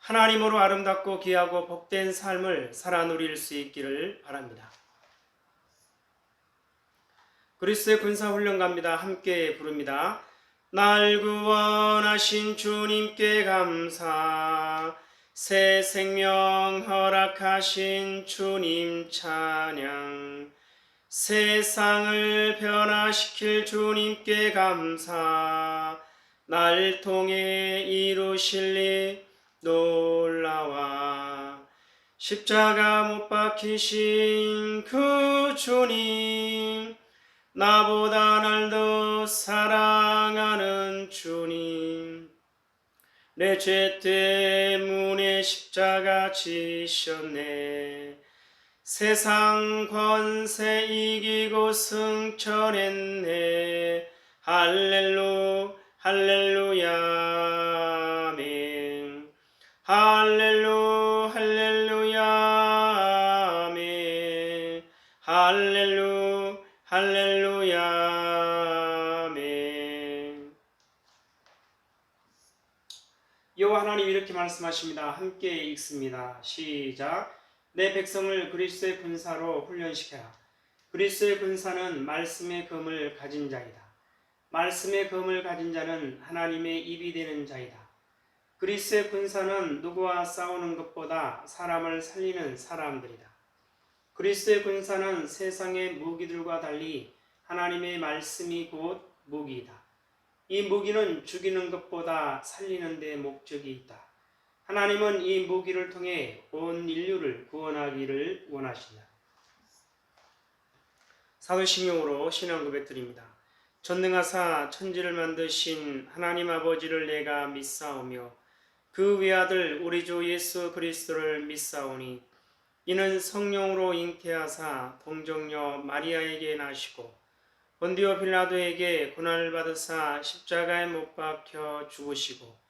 하나님으로 아름답고 귀하고 복된 삶을 살아 누릴 수 있기를 바랍니다. 그리스의 군사훈련 갑니다. 함께 부릅니다. 날 구원하신 주님께 감사 새 생명 허락하신 주님 찬양 세상을 변화시킬 주님께 감사 날 통해 이루실 일 놀라와 십자가 못 박히신 그 주님 나보다 날 더 사랑하는 주님. 내 죄 때문에 십자가 지셨네. 세상 권세 이기고 승천했네. 할렐루 할렐루야 이렇게 말씀하십니다. 함께 읽습니다. 시작. 내 백성을 그리스도의 군사로 훈련시켜라. 그리스도의 군사는 말씀의 검을 가진 자이다. 말씀의 검을 가진 자는 하나님의 입이 되는 자이다. 그리스의 군사는 누구와 싸우는 것보다 사람을 살리는 사람들이다. 그리스의 군사는 세상의 무기들과 달리 하나님의 말씀이 곧 무기이다. 이 무기는 죽이는 것보다 살리는 데 목적이 있다. 하나님은 이 무기를 통해 온 인류를 구원하기를 원하신다. 사도신경으로 신앙 고백 드립니다. 전능하사 천지를 만드신 하나님 아버지를 내가 믿사오며 그 외아들 우리 주 예수 그리스도를 믿사오니 이는 성령으로 잉태하사 동정녀 마리아에게 나시고 본디오 빌라도에게 고난을 받으사 십자가에 못 박혀 죽으시고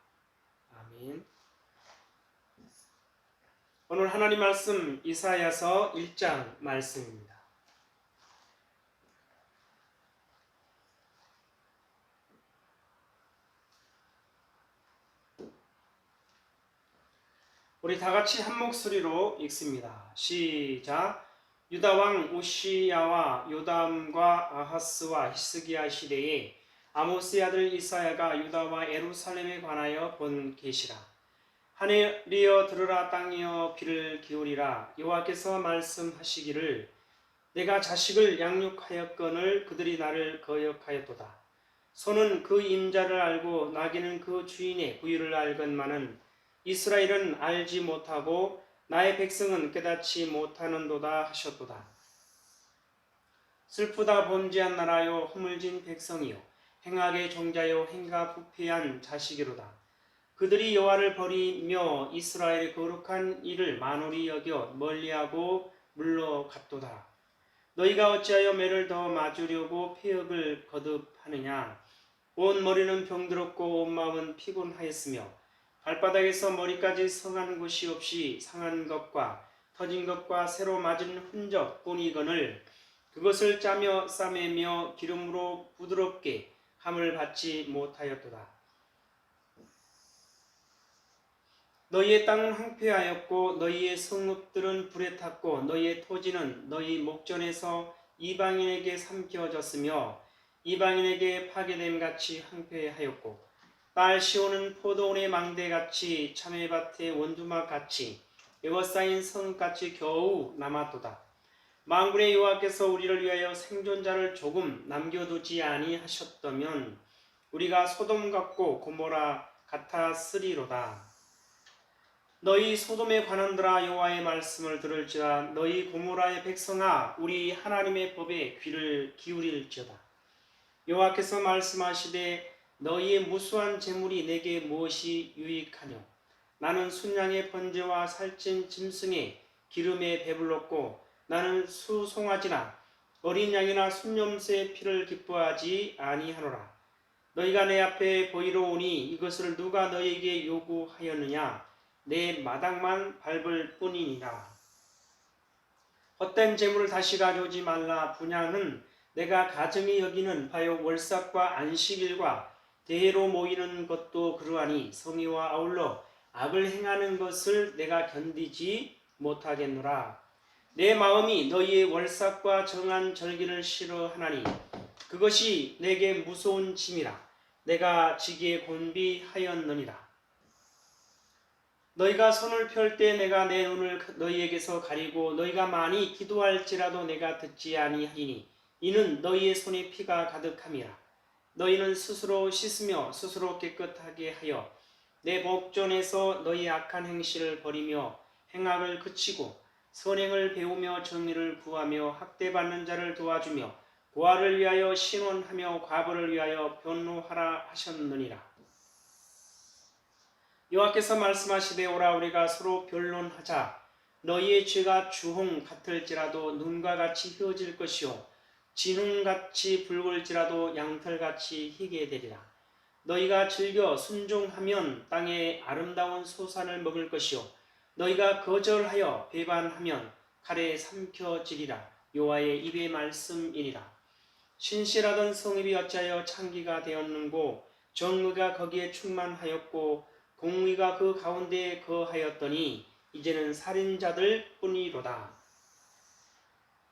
아멘. 오늘 하나님 말씀 이사야서 1장 말씀입니다. 우리 다 같이 한 목소리로 읽습니다. 시작. 유다 왕 우시야와 요담과 아하스와 히스기야 시대에 아모스의 아들 이사야가 유다와 에루살렘에 관하여 본 계시라. 하늘이여 들으라 땅이여 귀를 기울이라 여호와께서 말씀하시기를 내가 자식을 양육하였거늘 그들이 나를 거역하였도다. 소는 그 임자를 알고 나귀는 그 주인의 부유를 알건만은 이스라엘은 알지 못하고 나의 백성은 깨닫지 못하는도다 하셨도다. 슬프다 범죄한 나라요 허물진 백성이요 행악의 종자요 행가 부패한 자식이로다. 그들이 여호와를 버리며 이스라엘의 거룩한 일을 만홀히 여겨 멀리하고 물러갔도다. 너희가 어찌하여 매를 더 맞으려고 폐역을 거듭하느냐? 온 머리는 병들었고 온 마음은 피곤하였으며 발바닥에서 머리까지 성한 곳이 없이 상한 것과 터진 것과 새로 맞은 흔적뿐이거늘 그것을 짜며 싸매며 기름으로 부드럽게 함을 받지 못하였도다. 너희의 땅은 황폐하였고 너희의 성읍들은 불에 탔고 너희의 토지는 너희 목전에서 이방인에게 삼켜졌으며 이방인에게 파괴됨 같이 황폐하였고 딸 시온은 포도원의 망대같이 참외밭의 원두막 같이 에워싸인 성같이 겨우 남았도다. 망군의 여호와께서 우리를 위하여 생존자를 조금 남겨두지 아니하셨다면 우리가 소돔 같고 고모라 같았으리로다. 너희 소돔에 관한들아 여호와의 말씀을 들을지라 너희 고모라의 백성아 우리 하나님의 법에 귀를 기울일지어다. 여호와께서 말씀하시되 너희의 무수한 재물이 내게 무엇이 유익하뇨? 나는 순양의 번제와 살찐 짐승의 기름에 배불렀고 나는 수송아지나 어린 양이나 순념새의 피를 기뻐하지 아니하노라. 너희가 내 앞에 보이러 오니 이것을 누가 너희에게 요구하였느냐? 내 마당만 밟을 뿐이니라. 헛된 재물을 다시 가져오지 말라. 분양은 내가 가정이 여기는 바요 월삭과 안식일과 대회로 모이는 것도 그러하니 성의와 아울러 악을 행하는 것을 내가 견디지 못하겠노라. 내 마음이 너희의 월삭과 정한 절기를 싫어하나니 그것이 내게 무서운 짐이라 내가 지기에 곤비하였느니라. 너희가 손을 펼 때 내가 내 눈을 너희에게서 가리고 너희가 많이 기도할지라도 내가 듣지 아니하리니 이는 너희의 손에 피가 가득함이라. 너희는 스스로 씻으며 스스로 깨끗하게 하여 내 복전에서 너희 악한 행실을 버리며 행악을 그치고 선행을 배우며 정의를 구하며 학대받는 자를 도와주며 고아를 위하여 신원하며 과부를 위하여 변호하라 하셨느니라. 여호와께서 말씀하시되 오라 우리가 서로 변론하자 너희의 죄가 주홍 같을지라도 눈과 같이 휘어질 것이요 진홍같이 붉을지라도 양털같이 희게 되리라. 너희가 즐겨 순종하면 땅의 아름다운 소산을 먹을 것이요 너희가 거절하여 배반하면 칼에 삼켜지리라. 여호와의 입의 말씀이니라. 신실하던 성읍이 어찌하여 창기가 되었는고 정의가 거기에 충만하였고 공의가 그 가운데에 거하였더니 이제는 살인자들 뿐이로다.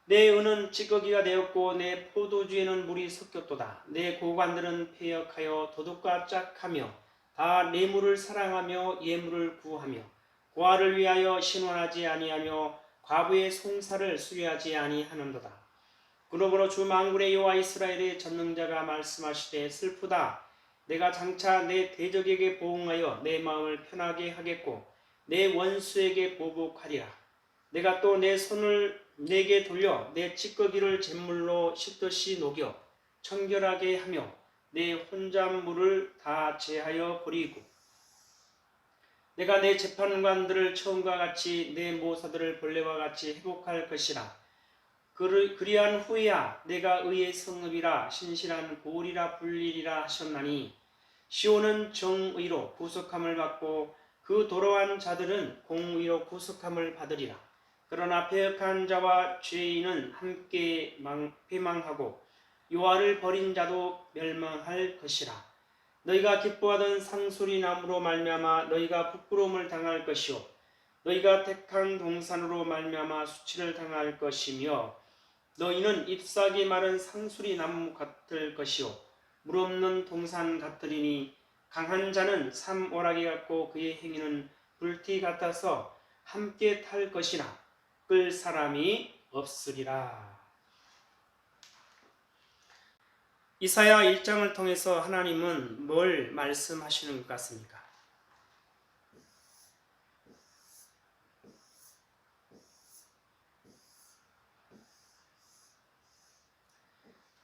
내 은은 찌꺼기가 되었고 내 포도주에는 물이 섞였도다. 내 고관들은 폐역하여 도둑과 짝하며 다 뇌물을 사랑하며 예물을 구하며 고아를 위하여 신원하지 아니하며 과부의 송사를 수리하지 아니하는도다. 그러므로 주 만군의 여호와 이스라엘의 전능자가 말씀하시되 슬프다. 내가 장차 내 대적에게 보응하여 내 마음을 편하게 하겠고 내 원수에게 보복하리라. 내가 또 내 손을 내게 돌려 내 찌꺼기를 잿물로 씻듯이 녹여 청결하게 하며 내 혼잣물을 다 제하여 버리고 내가 내 재판관들을 처음과 같이 내 모사들을 벌레와 같이 회복할 것이라. 그리한 후에야 내가 의의 성읍이라 신실한 보리라 불리리라 하셨나니 시온은 정의로 구속함을 받고 그 도로한 자들은 공의로 구속함을 받으리라. 그러나 폐역한 자와 죄인은 함께 망, 패망하고 요하를 버린 자도 멸망할 것이라. 너희가 기뻐하던 상소리 나무로 말미암아 너희가 부끄러움을 당할 것이요. 너희가 택한 동산으로 말미암아 수치를 당할 것이며 너희는 잎사귀 마른 상수리 나무 같을 것이요. 물 없는 동산 같으리니 강한 자는 삼오라기 같고 그의 행위는 불티 같아서 함께 탈 것이나 끌 사람이 없으리라. 이사야 1장을 통해서 하나님은 뭘 말씀하시는 것 같습니까?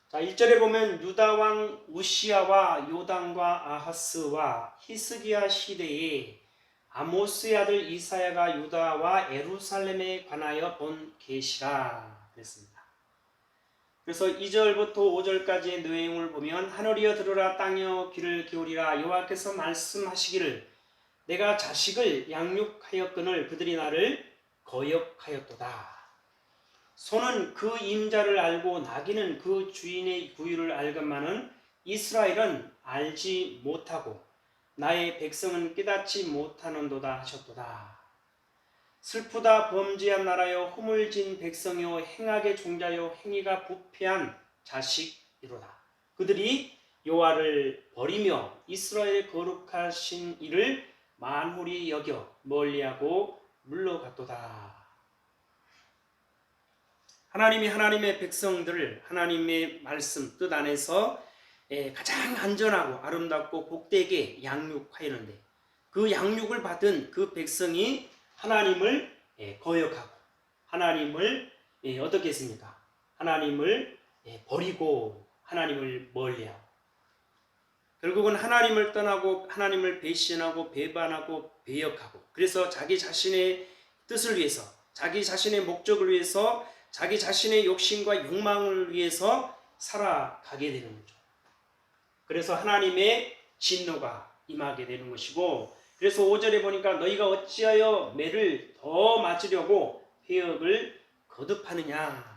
자, 1절에 보면 유다 왕 우시아와 요담과 아하스와 히스기야 시대에 아모스의 아들 이사야가 유다와 에루살렘에 관하여 본 계시라 그랬습니다. 그래서 2절부터 5절까지의 내용을 보면 하늘이여 들으라 땅이여 귀를 기울이라 여호와께서 말씀하시기를 내가 자식을 양육하였거늘 그들이 나를 거역하였도다. 소는 그 임자를 알고 나귀는 그 주인의 구유를 알건만은 이스라엘은 알지 못하고 나의 백성은 깨닫지 못하는도다 하셨도다. 슬프다 범죄한 나라여 허물진 백성여 행악의 종자여 행위가 부패한 자식이로다. 그들이 여호와를 버리며 이스라엘의 거룩하신 이를 만홀히 여겨 멀리하고 물러갔도다. 하나님이 하나님의 백성들을 하나님의 말씀 뜻 안에서 예, 가장 안전하고 아름답고 복되게 양육하였는데 그 양육을 받은 그 백성이 하나님을 예, 거역하고 하나님을 예, 어떻게 했습니까? 하나님을 예, 버리고 하나님을 멀리하고 결국은 하나님을 떠나고 하나님을 배신하고 배반하고 배역하고 그래서 자기 자신의 뜻을 위해서 자기 자신의 목적을 위해서 자기 자신의 욕심과 욕망을 위해서 살아가게 되는 거죠. 그래서 하나님의 진노가 임하게 되는 것이고 그래서 5절에 보니까 너희가 어찌하여 매를 더 맞으려고 회역을 거듭하느냐?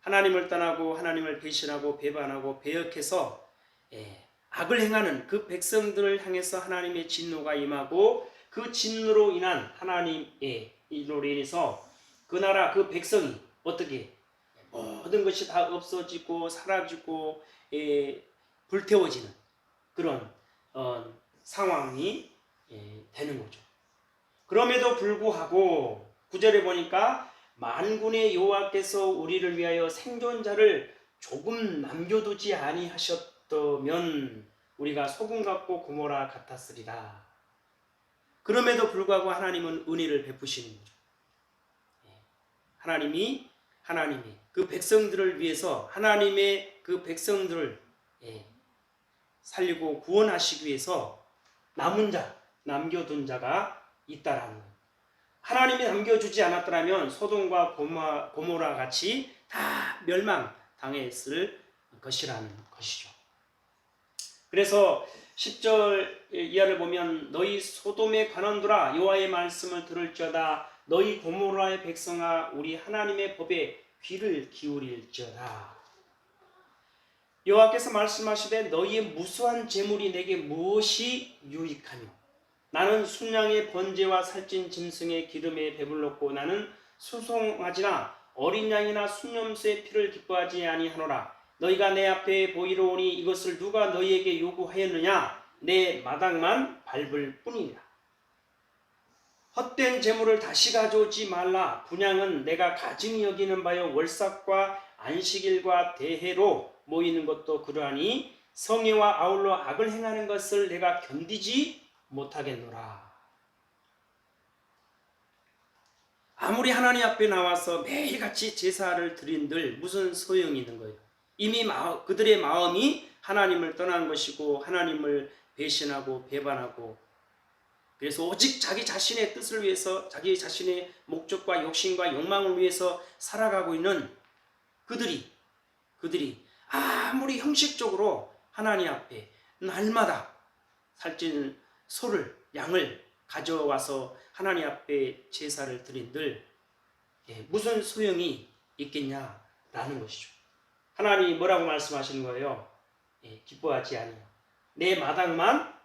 하나님을 떠나고 하나님을 배신하고 배반하고 배역해서 예, 악을 행하는 그 백성들을 향해서 하나님의 진노가 임하고 그 진노로 인한 하나님의 이로 인해서 그 나라 그 백성이 어떻게? 모든 것이 다 없어지고 사라지고 예, 불태워지는 그런 어, 상황이 예, 되는 거죠. 그럼에도 불구하고 구절에 보니까 만군의 여호와께서 우리를 위하여 생존자를 조금 남겨두지 아니하셨다면 우리가 소금 같고 고모라 같았으리라. 그럼에도 불구하고 하나님은 은혜를 베푸시는 거죠. 예. 하나님이 하나님이 그 백성들을 위해서 하나님의 그 백성들을 예, 살리고 구원하시기 위해서 남은 자, 남겨둔 자가 있다라는 거예요. 하나님이 남겨주지 않았더라면 소돔과 고모라 같이 다 멸망 당했을 것이라는 것이죠. 그래서 10절 이하를 보면 너희 소돔에 관한두라 여호와의 말씀을 들을지어다 너희 고모라의 백성아 우리 하나님의 법에 귀를 기울일지어다 여호와께서 말씀하시되 너희의 무수한 재물이 내게 무엇이 유익하며 나는 순양의 번제와 살찐 짐승의 기름에 배불렀고 나는 수송아지나 어린 양이나 순염소의 피를 기뻐하지 아니하노라. 너희가 내 앞에 보이러 오니 이것을 누가 너희에게 요구하였느냐? 내 마당만 밟을 뿐이니라. 헛된 재물을 다시 가져오지 말라. 분양은 내가 가증히 여기는 바요 월삭과 안식일과 대해로 모이는 것도 그러하니 성애와 아울러 악을 행하는 것을 내가 견디지 못하겠노라. 아무리 하나님 앞에 나와서 매일같이 제사를 드린들 무슨 소용이 있는 거예요. 이미 마, 그들의 마음이 하나님을 떠난 것이고 하나님을 배신하고 배반하고 그래서 오직 자기 자신의 뜻을 위해서 자기 자신의 목적과 욕심과 욕망을 위해서 살아가고 있는 그들이 그들이 아무리 형식적으로 하나님 앞에 날마다 살찌는 소를 양을 가져와서 하나님 앞에 제사를 드린들 예, 무슨 소용이 있겠냐라는 것이죠. 하나님이 뭐라고 말씀하시는 거예요? 예, 기뻐하지 아니요. 내 마당만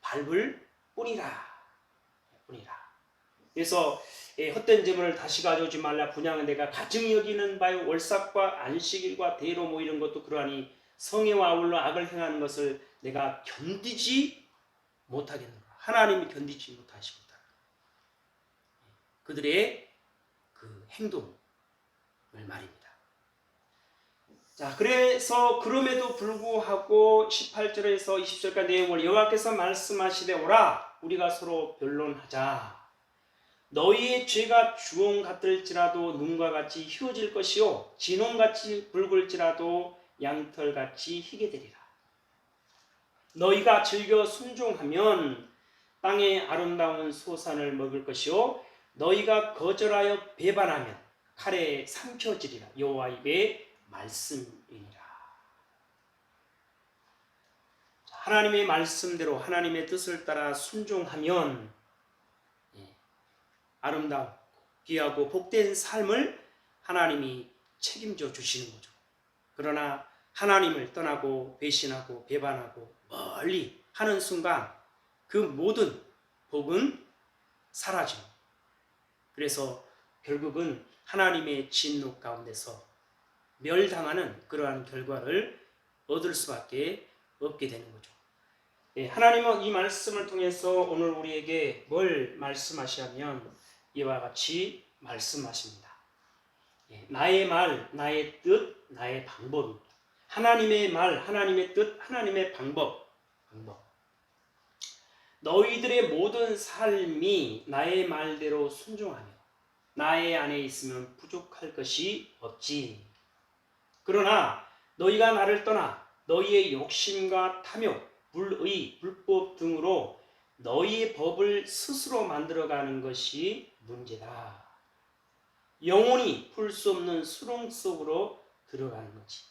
밟을 뿐이라. 뿐이라. 그래서 예, 헛된 재물을 다시 가져오지 말라 분양은 내가 가증히 여기는 바요 월삭과 안식일과 대로 모이는 것도 그러하니 성애와 아울러 악을 행하는 것을 내가 견디지 못하겠노라. 하나님이 견디지 못하시겠다. 그들의 그 행동을 말입니다. 자, 그래서 그럼에도 불구하고 18절에서 20절까지 내용을 여호와께서 말씀하시되 오라 우리가 서로 변론하자. 너희의 죄가 주홍 같을지라도 눈과 같이 희워질 것이요 진홍같이 붉을지라도 양털같이 희게 되리라. 너희가 즐겨 순종하면 땅의 아름다운 소산을 먹을 것이요 너희가 거절하여 배반하면 칼에 삼켜지리라. 여호와 입의 말씀이니라. 하나님의 말씀대로 하나님의 뜻을 따라 순종하면 예, 아름다운 귀하고 복된 삶을 하나님이 책임져 주시는 거죠. 그러나 하나님을 떠나고 배신하고 배반하고 멀리 하는 순간 그 모든 복은 사라져. 그래서 결국은 하나님의 진노 가운데서 멸당하는 그러한 결과를 얻을 수밖에 없게 되는 거죠. 예, 하나님은 이 말씀을 통해서 오늘 우리에게 뭘 말씀하시냐면 이와 같이 말씀하십니다. 예, 나의 말, 나의 뜻, 나의 방법입니다. 하나님의 말, 하나님의 뜻, 하나님의 방법, 방법. 너희들의 모든 삶이 나의 말대로 순종하며 나의 안에 있으면 부족할 것이 없지. 그러나 너희가 나를 떠나 너희의 욕심과 탐욕, 불의, 불법 등으로 너희의 법을 스스로 만들어가는 것이 문제다. 영원히 풀수 없는 수렁 속으로 들어가는 거지.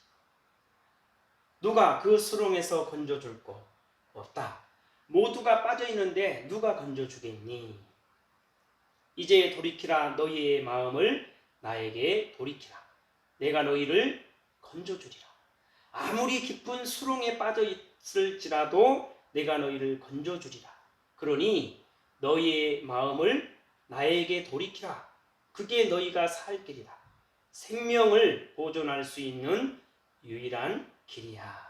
누가 그 수렁에서 건져줄 거 없다. 모두가 빠져 있는데 누가 건져주겠니? 이제 돌이키라 너희의 마음을 나에게 돌이키라. 내가 너희를 건져주리라. 아무리 깊은 수렁에 빠져 있을지라도 내가 너희를 건져주리라. 그러니 너희의 마음을 나에게 돌이키라. 그게 너희가 살 길이다. 생명을 보존할 수 있는 유일한 길이야.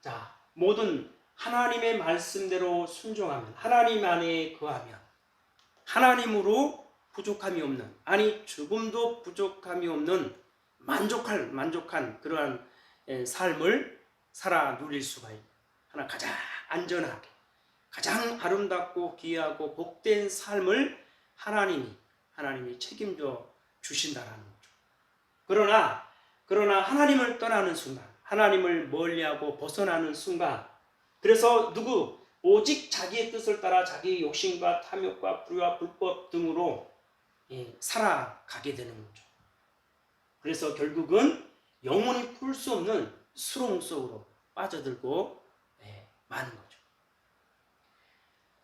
자, 모든 하나님의 말씀대로 순종하면 하나님 안에 거하면 하나님으로 부족함이 없는 아니 조금도 부족함이 없는 만족할 만족한 그러한 에, 삶을 살아 누릴 수가 있는 하나 가장 안전하게 가장 아름답고 귀하고 복된 삶을 하나님이 하나님이 책임져 주신다라는 거죠. 그러나 그러나 하나님을 떠나는 순간 하나님을 멀리하고 벗어나는 순간 그래서 누구 오직 자기의 뜻을 따라 자기의 욕심과 탐욕과 불의와 불법 등으로 예, 살아가게 되는 거죠. 그래서 결국은 영원히 풀 수 없는 수렁 속으로 빠져들고 예, 마는 거죠.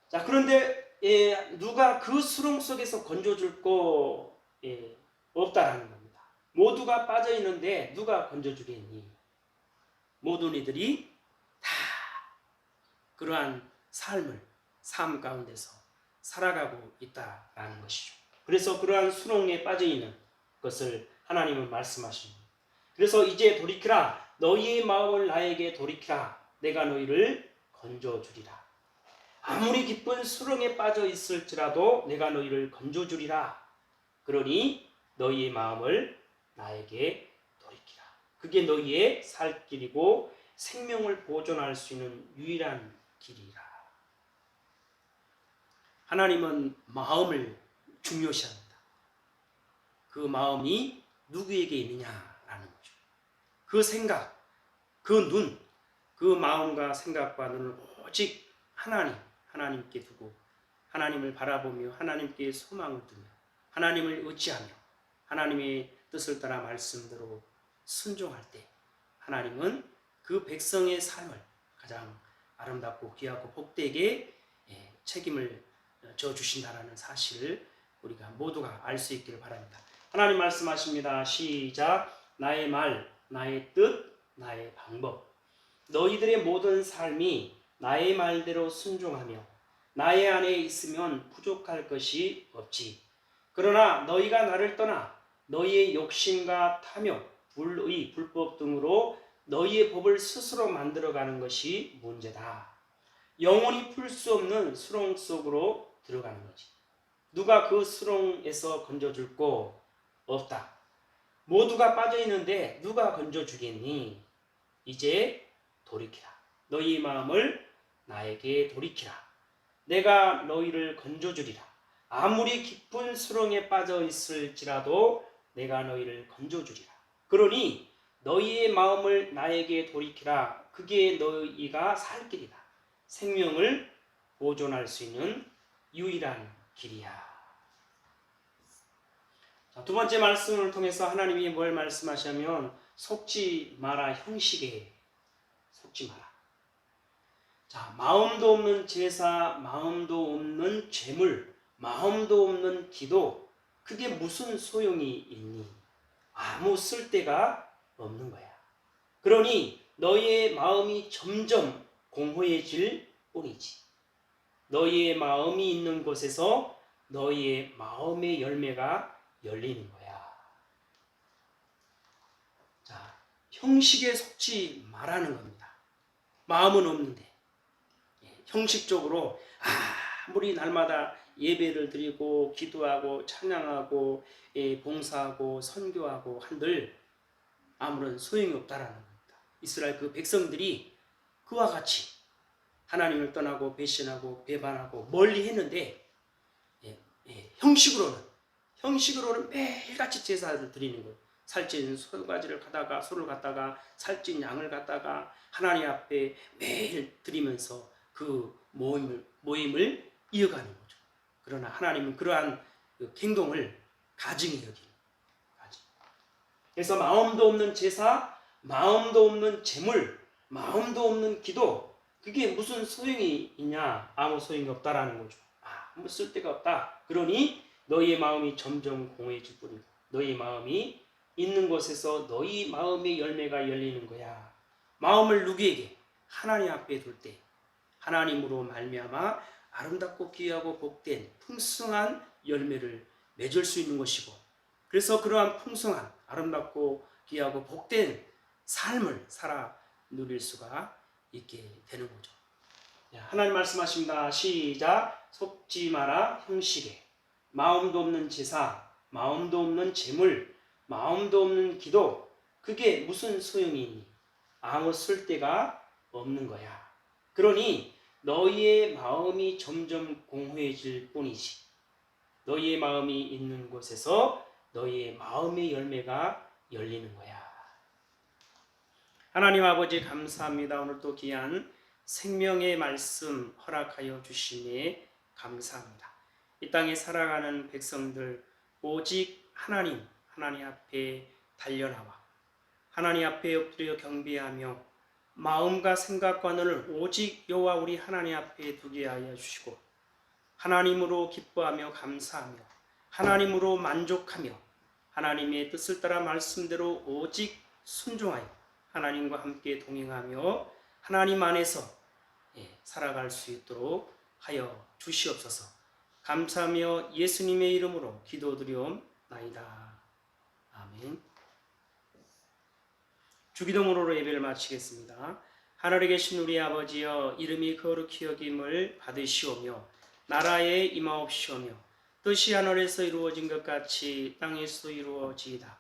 자 그런데 예, 누가 그 수렁 속에서 건져줄 거 예, 없다라는 겁니다. 모두가 빠져 있는데 누가 건져주겠니? 모든 이들이 다 그러한 삶을 삶 가운데서 살아가고 있다라는 것이죠. 그래서 그러한 수렁에 빠져 있는 것을 하나님은 말씀하십니다. 그래서 이제 돌이키라 너희의 마음을 나에게 돌이키라 내가 너희를 건져 주리라. 아무리 깊은 수렁에 빠져 있을지라도 내가 너희를 건져 주리라. 그러니 너희의 마음을 나에게 돌이키라. 그게 너희의 살 길이고 생명을 보존할 수 있는 유일한 길이라. 하나님은 마음을 중요시합니다. 그 마음이 누구에게 있느냐라는 거죠. 그 생각, 그 눈, 그 마음과 생각과 눈을 오직 하나님, 하나님께 두고 하나님을 바라보며 하나님께 소망을 두며 하나님을 의지하며 하나님의 뜻을 따라 말씀대로 순종할 때 하나님은 그 백성의 삶을 가장 아름답고 귀하고 복되게 예, 책임을 져 주신다라는 사실을 우리가 모두가 알 수 있기를 바랍니다. 하나님 말씀하십니다. 시작. 나의 말, 나의 뜻, 나의 방법. 너희들의 모든 삶이 나의 말대로 순종하며 나의 안에 있으면 부족할 것이 없지. 그러나 너희가 나를 떠나 너희의 욕심과 탐욕, 불의, 불법 등으로 너희의 법을 스스로 만들어가는 것이 문제다. 영원히 풀 수 없는 수렁 속으로 들어가는 거지. 누가 그 수렁에서 건져줄 거 없다. 모두가 빠져 있는데 누가 건져주겠니? 이제 돌이키라. 너희 마음을 나에게 돌이키라. 내가 너희를 건져주리라. 아무리 깊은 수렁에 빠져 있을지라도 내가 너희를 건져주리라. 그러니 너희의 마음을 나에게 돌이키라. 그게 너희가 살 길이다. 생명을 보존할 수 있는 유일한 길이야. 자, 두 번째 말씀을 통해서 하나님이 뭘 말씀하시냐면 속지 마라 형식에 속지 마라. 자, 마음도 없는 제사, 마음도 없는 죄물, 마음도 없는 기도, 그게 무슨 소용이 있니? 아무 쓸데가 없는 거야. 그러니 너희의 마음이 점점 공허해질 뿐이지. 너희의 마음이 있는 곳에서 너희의 마음의 열매가 열리는 거야. 자, 형식에 속지 말라는 겁니다. 마음은 없는데 예, 형식적으로 아무리 날마다 예배를 드리고 기도하고 찬양하고 예, 봉사하고 선교하고 한들 아무런 소용이 없다라는 겁니다. 이스라엘 그 백성들이 그와 같이 하나님을 떠나고 배신하고 배반하고 멀리 했는데 예, 예, 형식으로는 형식으로는 매일같이 제사를 드리는 거예요. 살찐 소가지를 갖다가 소를 갖다가 살찐 양을 갖다가 하나님 앞에 매일 드리면서 그 모임을 모임을 이어가는 거죠. 그러나 하나님은 그러한 그 행동을 가증히 가증. 그래서 마음도 없는 제사, 마음도 없는 제물, 마음도 없는 기도 그게 무슨 소용이 있냐? 아무 소용이 없다라는 거죠. 아무 쓸데가 없다. 그러니 너희의 마음이 점점 공허해질 뿐이고 너희 마음이 있는 곳에서 너희 마음의 열매가 열리는 거야. 마음을 누구에게 하나님 앞에 둘 때 하나님으로 말미암아 아름답고 귀하고 복된 풍성한 열매를 맺을 수 있는 것이고 그래서 그러한 풍성한 아름답고 귀하고 복된 삶을 살아 누릴 수가 있게 되는 거죠. 자, 하나님 말씀하십니다. 시작. 속지 마라 형식에 마음도 없는 제사, 마음도 없는 제물, 마음도 없는 기도 그게 무슨 소용이 있니? 아무 쓸데가 없는 거야. 그러니 너희의 마음이 점점 공허해질 뿐이지. 너희의 마음이 있는 곳에서 너희의 마음의 열매가 열리는 거야. 하나님 아버지 감사합니다. 오늘 또 귀한 생명의 말씀 허락하여 주시니 감사합니다. 이 땅에 살아가는 백성들 오직 하나님 하나님 앞에 달려나와 하나님 앞에 엎드려 경배하며 마음과 생각과 눈을 오직 여호와 우리 하나님 앞에 두게 하여 주시고 하나님으로 기뻐하며 감사하며 하나님으로 만족하며 하나님의 뜻을 따라 말씀대로 오직 순종하여 하나님과 함께 동행하며 하나님 안에서 예, 살아갈 수 있도록 하여 주시옵소서. 감사하며 예수님의 이름으로 기도드리옵나이다. 아멘. 주기도문으로 예배를 마치겠습니다. 하늘에 계신 우리 아버지여 이름이 거룩히 여김을 받으시오며 나라에 임하옵시오며 뜻이 하늘에서 이루어진 것 같이 땅에서 이루어지이다.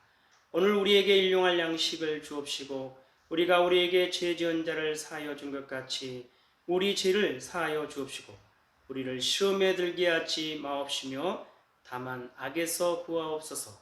오늘 우리에게 일용할 양식을 주옵시고 우리가 우리에게 죄 지은 자를 사하여 준 것 같이 우리 죄를 사하여 주옵시고 우리를 시험에 들게 하지 마옵시며 다만 악에서 구하옵소서